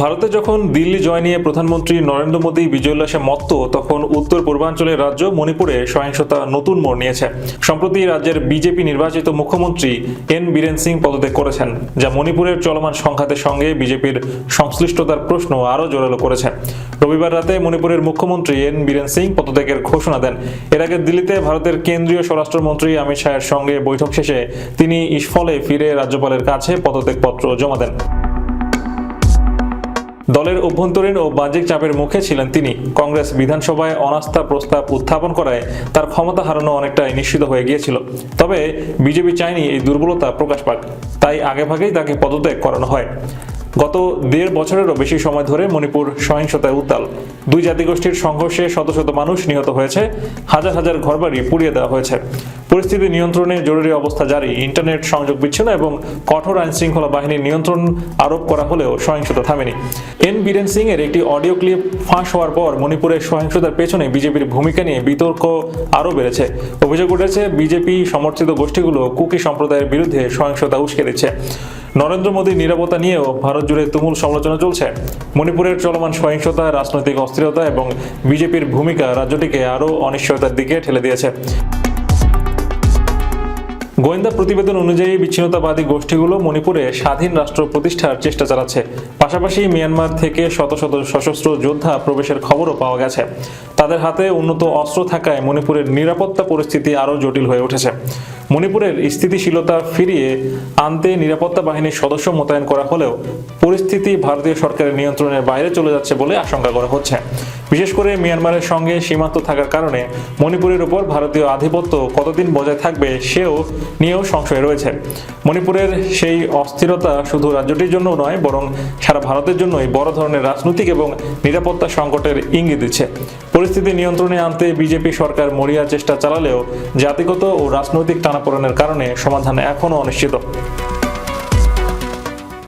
ভারতে যখন দিল্লি জয় নিয়ে প্রধানমন্ত্রী নরেন্দ্র মোদী বিজয় উল্লাসে মত্ত, তখন উত্তর পূর্বাঞ্চলের রাজ্য মণিপুরে সহিংসতা নতুন মোড় নিয়েছে। সম্প্রতি রাজ্যের বিজেপি নির্বাচিত মুখ্যমন্ত্রী এন বীরেন সিং পদত্যাগ করেছেন, যা মণিপুরের চলমান সংঘাতের সঙ্গে বিজেপির সংশ্লিষ্টতার প্রশ্ন আরও জোরালো করেছে। রবিবার রাতে মণিপুরের মুখ্যমন্ত্রী এন বীরেন সিং পদত্যাগের ঘোষণা দেন। এর আগে দিল্লিতে ভারতের কেন্দ্রীয় স্বরাষ্ট্রমন্ত্রী অমিত শাহের সঙ্গে বৈঠক শেষে তিনি ইস্ফলে ফিরে রাজ্যপালের কাছে পদত্যাগপত্র জমা দেন। দলের অভ্যন্তরীণ ও বাহ্যিক চাপের মুখে ছিলেন তিনি। কংগ্রেস বিধানসভায় অনাস্থা প্রস্তাব উত্থাপন করায় তার ক্ষমতা হারানো অনেকটাই নিশ্চিত হয়ে গিয়েছিল। তবে বিজেপি চায়নি এই দুর্বলতা প্রকাশ পাক, তাই আগেভাগেই তাকে পদত্যাগ করানো হয়। গত দেড় বছরেরও বেশি সময় ধরে মণিপুর সহিংসতায় উত্তাল। দুই জাতিগোষ্ঠীর সংঘর্ষে শত শত মানুষ নিহত হয়েছে, হাজার হাজার ঘরবাড়ি পুড়িয়ে দেওয়া হয়েছে। পরিস্থিতি নিয়ন্ত্রণে জরুরি অবস্থা জারি। ইন্টারনেট সংযোগ বিচ্ছিন্ন এবং কঠোর আইন শৃঙ্খলা বাহিনীর নিয়ন্ত্রণ আরোপ করা হলেও সহিংসতা থামেনি। এন বীরেন সিং এর একটি অডিও ক্লিপ ফাঁস হওয়ার পর মণিপুরের সহিংসতার পেছনে বিজেপির ভূমিকা নিয়ে বিতর্ক আরও বেড়েছে। অভিযোগ উঠেছে, বিজেপি সমর্থিত গোষ্ঠীগুলো কুকি সম্প্রদায়ের বিরুদ্ধে সহিংসতা উস্কে দিচ্ছে। নরেন্দ্র মোদীর নিরাপত্তা নিয়েও ভারত জুড়ে তুমুল সমালোচনা চলছে। মণিপুরের চলমান সহিংসতা, রাজনৈতিক অস্থিরতা এবং বিজেপির ভূমিকা রাজ্যটিকে আরও অনিশ্চয়তার দিকে ঠেলে দিয়েছে। গোয়েন্দা প্রতিবেদন অনুযায়ী বিচ্ছিন্নতাবাদী গোষ্ঠীগুলো মণিপুরে স্বাধীন রাষ্ট্র প্রতিষ্ঠার চেষ্টা চালাচ্ছে। পাশাপাশি মিয়ানমার থেকে শত শত সশস্ত্র যোদ্ধা প্রবেশের খবরও পাওয়া গেছে। তাদের হাতে উন্নত অস্ত্র থাকায় মণিপুরের নিরাপত্তা পরিস্থিতি আরও জটিল হয়ে উঠেছে। মণিপুরের স্থিতিশীলতা ফিরিয়ে আনতে নিরাপত্তা বাহিনীর সদস্য মোতায়েন করা হলেও পরিস্থিতি ভারতীয় সরকারের নিয়ন্ত্রণের বাইরে চলে যাচ্ছে বলে আশঙ্কা করা হচ্ছে। বিশেষ করে মিয়ানমারের সঙ্গে সীমান্ত থাকার কারণে মণিপুরের উপর ভারতীয় আধিপত্য কতদিন বজায় থাকবে সেও নিয়েও সংশয় রয়েছে। মণিপুরের সেই অস্থিরতা শুধু রাজ্যটির জন্য নয়, বরং সারা ভারতের জন্যই বড় ধরনের রাজনৈতিক এবং নিরাপত্তা সংকটের ইঙ্গিত দিচ্ছে। পরিস্থিতি নিয়ন্ত্রণে আনতে বিজেপি সরকার মরিয়া চেষ্টা চালালেও জাতিগত ও রাজনৈতিক টানাপোড়েনের কারণে সমাধান এখনও অনিশ্চিত।